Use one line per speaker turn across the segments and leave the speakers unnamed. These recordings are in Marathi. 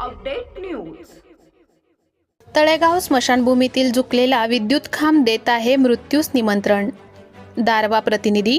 अपडेट न्यूज
तळेगाव स्मशानभूमीतील झुकलेला विद्युत खांब देत आहे मृत्यूस निमंत्रण. दारवा प्रतिनिधी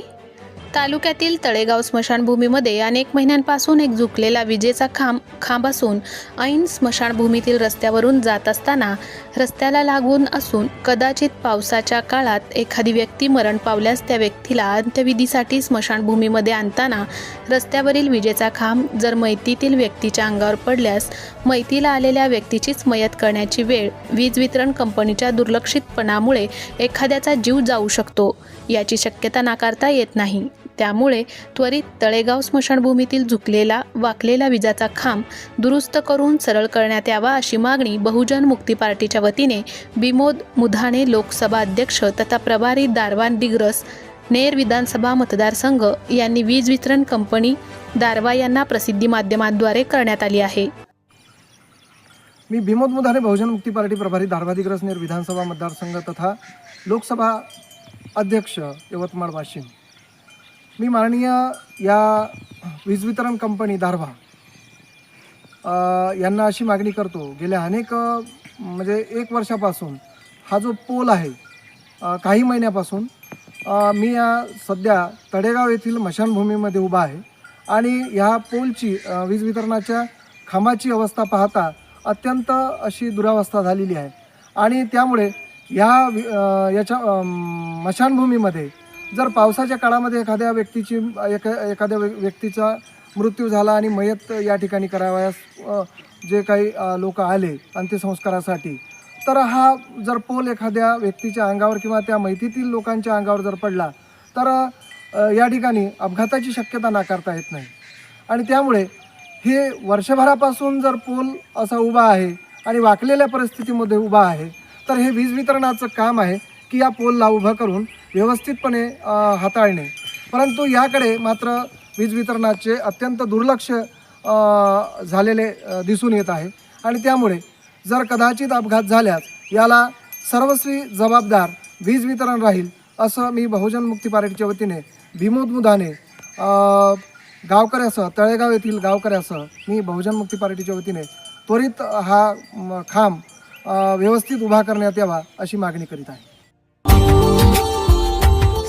तालुक्यातील तळेगाव स्मशानभूमीमध्ये अनेक महिन्यांपासून एक झुकलेला विजेचा खांब खांब असून ऐन स्मशानभूमीतील रस्त्यावरून जात असताना रस्त्याला लागून असून कदाचित पावसाच्या काळात एखादी व्यक्ती मरण पावल्यास त्या व्यक्तीला अंत्यविधीसाठी स्मशानभूमीमध्ये आणताना रस्त्यावरील विजेचा खांब जर मैतीतील व्यक्तीच्या अंगावर पडल्यास मैतीला आलेल्या व्यक्तीचीच मयत करण्याची वेळ वीज वितरण कंपनीच्या दुर्लक्षितपणामुळे एखाद्याचा जीव जाऊ शकतो याची शक्यता नाकारता येत नाही. त्यामुळे त्वरित तळेगाव स्मशानभूमीतील झुकलेला वाकलेला विजाचा खांब दुरुस्त करून सरळ करण्यात यावा अशी मागणी बहुजन मुक्ती पार्टीच्या वतीने बिमोद मुधाणे लोकसभा अध्यक्ष तथा प्रभारी दारवान दिग्रस नेर विधानसभा मतदारसंघ यांनी वीज वितरण कंपनी दारवा यांना प्रसिद्धी माध्यमांद्वारे करण्यात आली आहे.
मी भीमोद मुधाने बहुजन मुक्ती पार्टी प्रभारी दारवादिग्रसनेर विधानसभा मतदारसंघ तथा लोकसभा अध्यक्ष यवतमाळ वाशिम. मी माननीय या वीज वितरण कंपनी दारवा यांना अशी मागणी करतो. गेल्या अनेक म्हणजे एक वर्षापासून हा जो पोल आहे काही महिन्यापासून मी या सध्या तडेगाव येथील मशानभूमीमध्ये उभा आहे आणि ह्या पोलची वीज वितरणाच्या खांबाची अवस्था पाहता अत्यंत अशी दुरावस्था झालेली आहे. आणि त्यामुळे ह्या याच्या मशानभूमीमध्ये जर पावसाच्या काळामध्ये एखाद्या व्यक्तीची एका एखाद्या व्य- व्यक्तीचा मृत्यू झाला आणि मयत या ठिकाणी करावयास जे काही लोक आले अंत्यसंस्कारासाठी तर हा जर पोल एखाद्या व्यक्तीच्या अंगावर किंवा त्या मैतीतील लोकांच्या अंगावर जर पडला तर या ठिकाणी अपघाताची शक्यता नाकारता येत नाही. आणि त्यामुळे हे वर्षभरापासून जर पोल असा उभा आहे आणि वाकलेल्या परिस्थितीमध्ये उभा आहे तर हे वीज वितरणाचं काम आहे की या पोलला उभं करून व्यवस्थितपणे हाताळणे. परंतु याकडे मात्र वीज वितरणाचे अत्यंत दुर्लक्ष झालेले दिसून येत आहे. आणि त्यामुळे जर कदाचित अपघात झाल्यास याला सर्वस्वी जबाबदार वीज वितरण राहील असं मी बहुजन मुक्ती पार्टीच्या वतीने भीमोद मुदाने गावकऱ्यासह तळेगाव येथील गावकऱ्यासह मी बहुजन मुक्ती पार्टीच्या वतीने त्वरित हा खांब व्यवस्थित उभा करण्यात यावा अशी मागणी करीत आहे.